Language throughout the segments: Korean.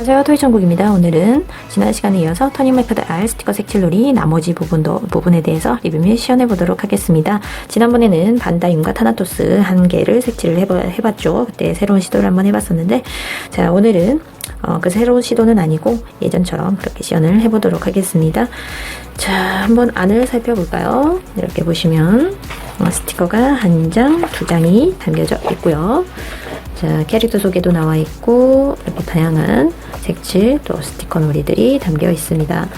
안녕하세요 토이천국입니다. 오늘은 지난 시간에 이어서 터닝 메카드 R 스티커 색칠놀이 나머지 부분도, 부분에 대해서 리뷰 및 시연해 보도록 하겠습니다. 지난번에는 반다 윤과 타나토스 한 개를 색칠을 해봐, 해봤죠. 그때 새로운 시도를 한번 해봤었는데 자 오늘은 어, 그 새로운 시도는 아니고 예전처럼 그렇게 시연을 해보도록 하겠습니다. 자 한번 안을 살펴볼까요? 이렇게 보시면 어, 스티커가 한 장, 두 장이 담겨져 있고요. 자, 캐릭터 소개도 나와 있고, 이렇게 다양한 색칠 또 스티커 놀이들이 담겨 있습니다.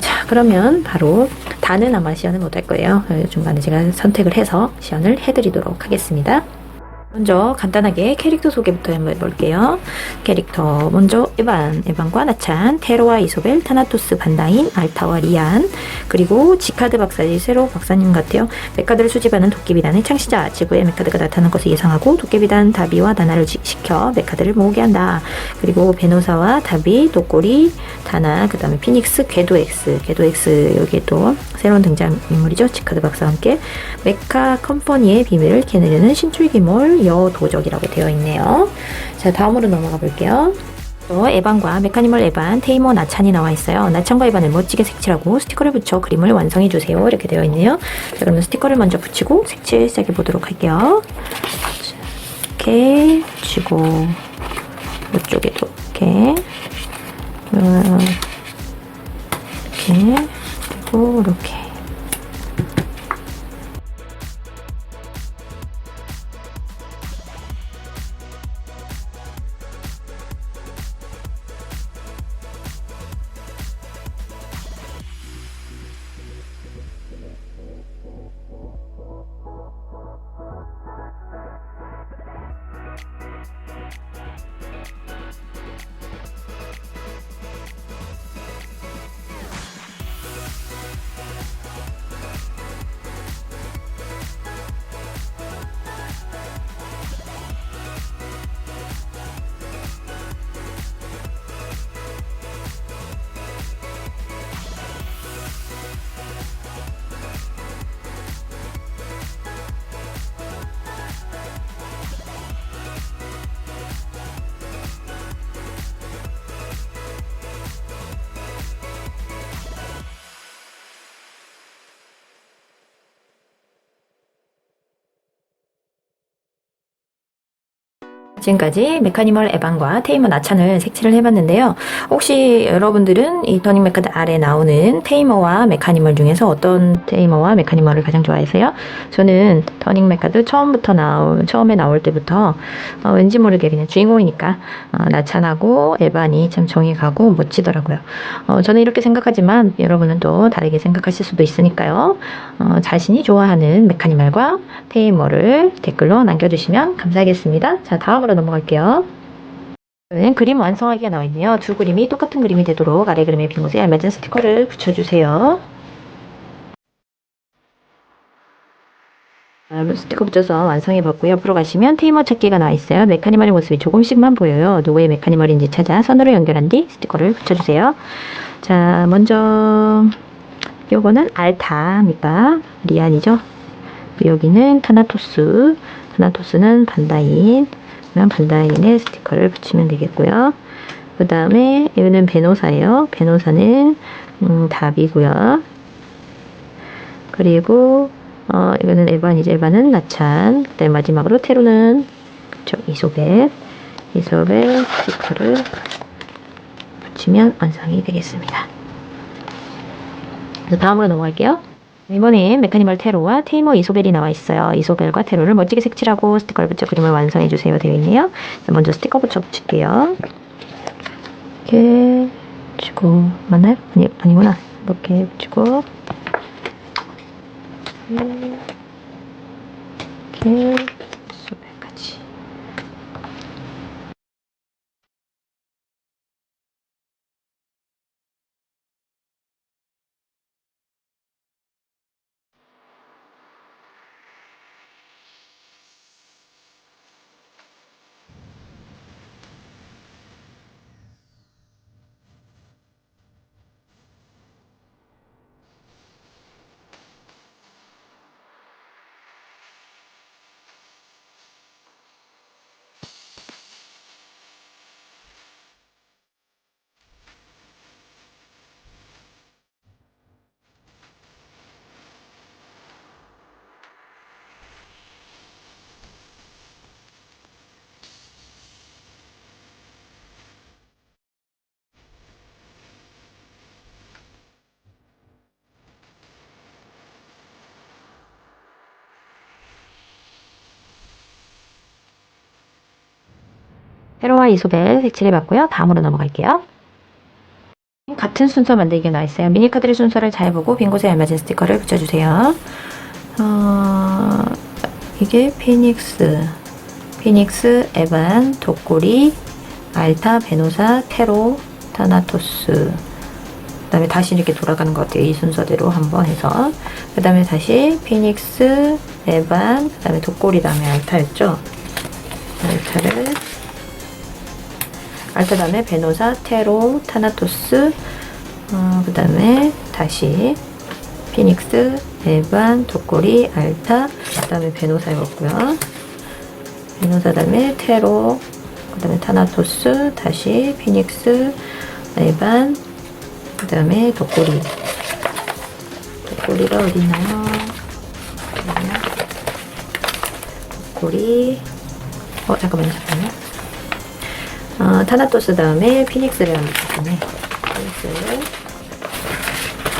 자, 그러면 바로 다는 아마 시연을 못 할 거예요. 어, 중간에 제가 선택을 해서 시연을 해드리도록 하겠습니다. 먼저 간단하게 캐릭터 소개부터 한번 해볼게요. 캐릭터 먼저 에반, 에반과 나찬, 테로와 이소벨, 타나토스, 반다인, 알타와 리안, 그리고 지카드 박사지 새로 박사님 같아요. 메카드를 수집하는 도깨비단의 창시자, 지구에 메카드가 나타난 것을 예상하고 도깨비단 다비와 나나를 지- 시켜 메카드를 모으게 한다. 그리고 베노사와 다비, 도꼬리, 다나, 그 다음에 피닉스, 궤도엑스, 궤도엑스 여기 또 새로운 등장인물이죠. 지카드 박사와 함께 메카 컴퍼니의 비밀을 캐내려는 신출기몰 여도적이라고 되어 있네요. 자, 다음으로 넘어가 볼게요. 또 에반과 메카니멀 에반, 테이머 나찬이 나와 있어요. 나찬과 에반을 멋지게 색칠하고 스티커를 붙여 그림을 완성해 주세요. 이렇게 되어 있네요. 자, 그러면 스티커를 먼저 붙이고 색칠 시작해 보도록 할게요. 자, 이렇게 붙이고 이쪽에도 이렇게 어, 이렇게 이렇게 지금까지 메카니멀 에반과 테이머 나찬을 색칠을 해봤는데요. 혹시 여러분들은 이 터닝 메카드 아래 나오는 테이머와 메카니멀 중에서 어떤 테이머와 메카니멀을 가장 좋아하세요? 저는 터닝 메카드 처음부터 나올 처음에 나올 때부터 어, 왠지 모르게 그냥 주인공이니까 어, 나찬하고 에반이 참 정이 가고 멋지더라고요. 어, 저는 이렇게 생각하지만 여러분은 또 다르게 생각하실 수도 있으니까요. 어, 자신이 좋아하는 메카니멀과 테이머를 댓글로 남겨주시면 감사하겠습니다. 자, 다음으로 넘어갈게요. 네, 그림 완성하기가 나와 있네요. 두 그림이 똑같은 그림이 되도록 아래 그림의 빈 곳에 알맞은 스티커를 붙여주세요. 자, 스티커 붙여서 완성해 봤고요. 앞으로 가시면 테이머 찾기가 나와 있어요. 메카니멀의 모습이 조금씩만 보여요. 누구의 메카니멀인지 찾아 선으로 연결한 뒤 스티커를 붙여주세요. 자, 먼저 요거는 알타입니까? 리안이죠. 여기는 타나토스. 타나토스는 반다인. 그럼 반다인의 스티커를 붙이면 되겠고요. 그 다음에 여기는 베노사예요. 베노사는 음, 답이고요. 그리고 어, 이거는 에반이죠. 에반은 나찬. 그다음 마지막으로 테루는 그쵸, 이소벨. 이소벨 스티커를 붙이면 완성이 되겠습니다. 다음으로 넘어갈게요. 이번엔 메카니멀 테로와 테이머 이소벨이 나와 있어요. 이소벨과 테로를 멋지게 색칠하고 스티커를 붙여 그림을 완성해 주세요. 되어 있네요. 먼저 스티커 붙여 붙일게요. 이렇게 붙이고 맞나요? 아니 아니구나. 이렇게 붙이고 이렇게 테로와 이소벨 색칠해봤고요. 다음으로 넘어갈게요. 같은 순서 만들기가 나와 있어요. 미니카드의 순서를 잘 보고 빈 곳에 알맞은 스티커를 붙여주세요. 어, 이게 피닉스, 피닉스, 에반, 독고리, 알타, 베노사, 테로, 타나토스. 그 다음에 다시 이렇게 돌아가는 것 같아요. 이 순서대로 한번 해서. 그 다음에 다시 피닉스, 에반, 그 다음에 독고리 다음에 알타였죠. 알타를 알타 다음에 베노사, 테로, 타나토스, 어, 그 다음에 다시 피닉스, 에반, 독고리, 알타, 그 다음에 베노사였고요. 베노사 다음에 테로, 그 다음에 타나토스, 다시 피닉스, 에반, 그 다음에 독고리. 독고리가 어딨나요? 독고리. 어, 잠깐만요, 잠깐만요. 어, 타나토스 다음에 피닉스를 한번 붙였네. 피닉스를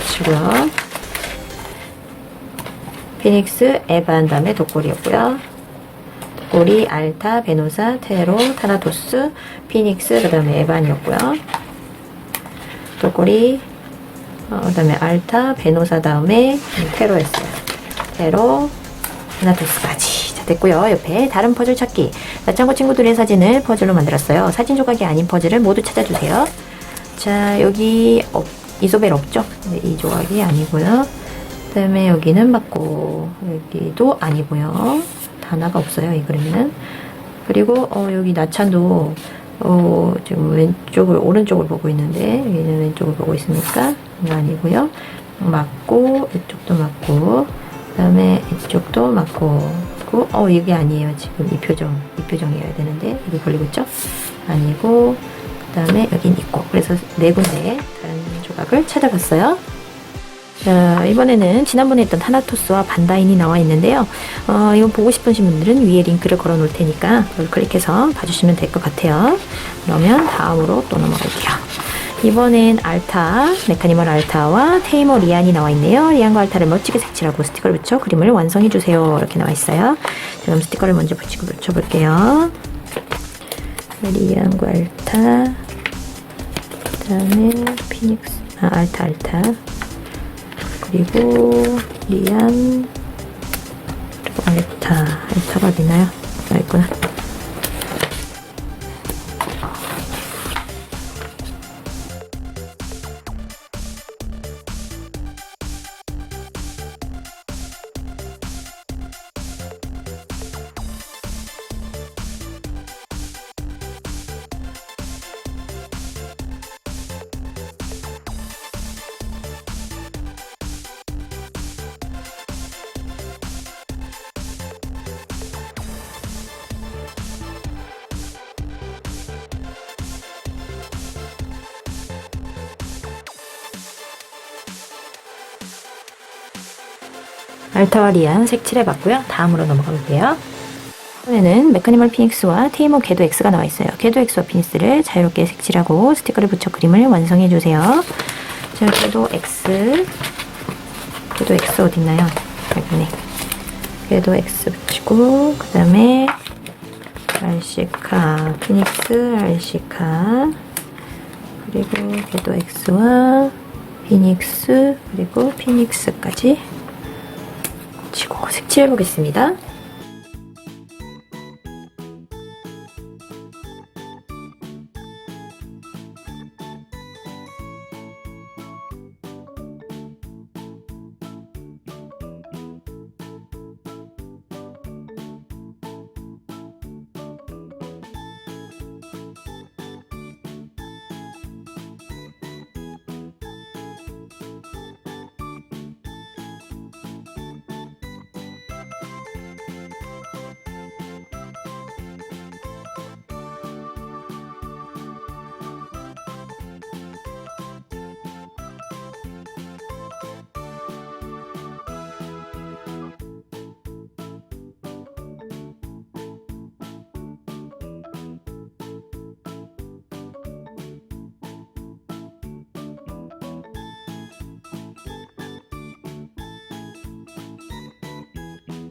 붙이고요. 피닉스, 에반 다음에 독고리였고요. 독고리, 알타, 베노사, 테로, 타나토스, 피닉스, 그 다음에 에반이었고요. 독고리, 어, 그 다음에 알타, 베노사 다음에 테로였어요. 테로, 타나토스까지. 자, 됐고요. 옆에 다른 퍼즐 찾기. 나창고 친구들의 사진을 퍼즐로 만들었어요. 사진 조각이 아닌 퍼즐을 모두 찾아주세요. 자, 여기 없, 이소벨 없죠? 네, 이 조각이 아니고요. 그 다음에 여기는 맞고, 여기도 아니고요. 하나가 없어요, 이 그림에는. 그리고, 어, 여기 나찬도, 어, 지금 왼쪽을, 오른쪽을 보고 있는데, 여기는 왼쪽을 보고 있으니까, 아니고요. 맞고, 이쪽도 맞고, 그 다음에 이쪽도 맞고, 그, 어, 이게 아니에요. 지금 이 표정, 이 표정이어야 되는데, 여기 걸리고 있죠? 아니고, 그 다음에 여긴 있고. 그래서 네 군데 다른 조각을 찾아봤어요. 자, 이번에는 지난번에 했던 타나토스와 반다인이 나와 있는데요. 어, 이거 보고 싶으신 분들은 위에 링크를 걸어 놓을 테니까 그걸 클릭해서 봐주시면 될 것 같아요. 그러면 다음으로 또 넘어갈게요. 이번엔 알타, 메카니멀 알타와 테이머 리안이 나와 있네요. 리안과 알타를 멋지게 색칠하고 스티커를 붙여 그림을 완성해주세요. 이렇게 나와 있어요. 자, 그럼 스티커를 먼저 붙이고 붙여볼게요. 리안과 알타, 그 다음에 피닉스, 아, 알타, 알타. 그리고 리안 그리고 알타 알타가 어디나요? 아 있구나 알타와 리안 색칠해봤고요 다음으로 넘어가 볼게요 이번에는 메카니멀 피닉스와 테이머 궤도 X가 나와 있어요. 궤도 X와 피닉스를 자유롭게 색칠하고 스티커를 붙여 그림을 완성해 주세요. 자, 궤도 X, 궤도 X 어딨나요? 여기네. 궤도 X 붙이고 그 다음에 알시카, 피닉스, 알시카 그리고 궤도 X와 피닉스 그리고 피닉스까지 색칠해 보겠습니다.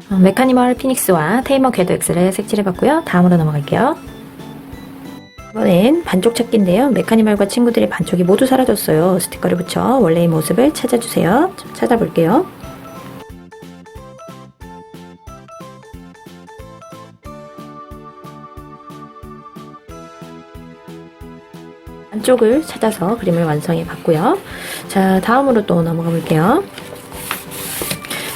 메카니멀 피닉스와 테이머 궤도 X를 색칠해봤고요. 다음으로 넘어갈게요. 이번엔 반쪽 찾기인데요. 메카니멀과 친구들의 반쪽이 모두 사라졌어요. 스티커를 붙여 원래의 모습을 찾아주세요. 좀 찾아볼게요. 안쪽을 찾아서 그림을 완성해 봤고요. 자, 다음으로 또 넘어가 볼게요.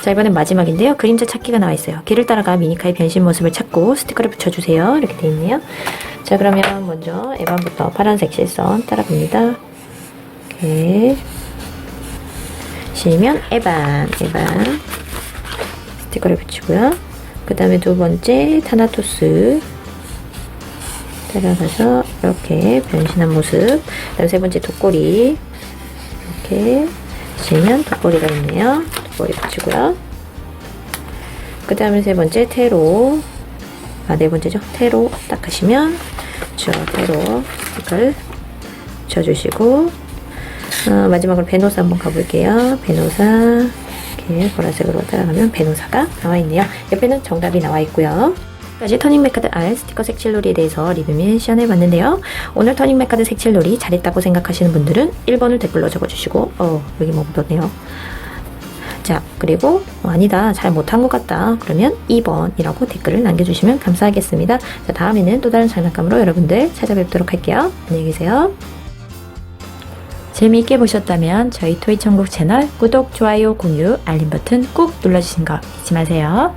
자, 이번엔 마지막인데요. 그림자 찾기가 나와 있어요. 길을 따라가 미니카의 변신 모습을 찾고 스티커를 붙여주세요. 이렇게 되어 있네요. 자, 그러면 먼저 에반부터 파란색 실선 따라갑니다. 이렇게. 시면 에반, 에반. 스티커를 붙이고요. 그 다음에 두 번째 타나토스. 따라가서 이렇게 변신한 모습. 그 다음 세 번째 독고리. 이렇게 보시면 돋보리가 있네요. 돋보리 붙이고요. 그 다음에 세 번째 테로. 아, 네 번째죠. 테로 딱 하시면 저 테로 스티커를 붙여주시고 어, 마지막으로 베노사 한번 가볼게요. 베노사 이렇게 보라색으로 따라가면 베노사가 나와 있네요. 옆에는 정답이 나와 있고요. 까지 터닝메카드 R 스티커 색칠놀이에 대해서 리뷰 및 시연해 봤는데요. 오늘 터닝메카드 색칠놀이 잘했다고 생각하시는 분들은 1번을 댓글로 적어주시고 어 여기 뭐 묻었네요. 자 그리고 어, 아니다 잘 못한 것 같다 그러면 2번이라고 댓글을 남겨주시면 감사하겠습니다. 자 다음에는 또 다른 장난감으로 여러분들 찾아뵙도록 할게요. 안녕히 계세요. 재미있게 보셨다면 저희 토이천국 채널 구독, 좋아요, 공유, 알림 버튼 꾹 눌러주신 거 잊지 마세요.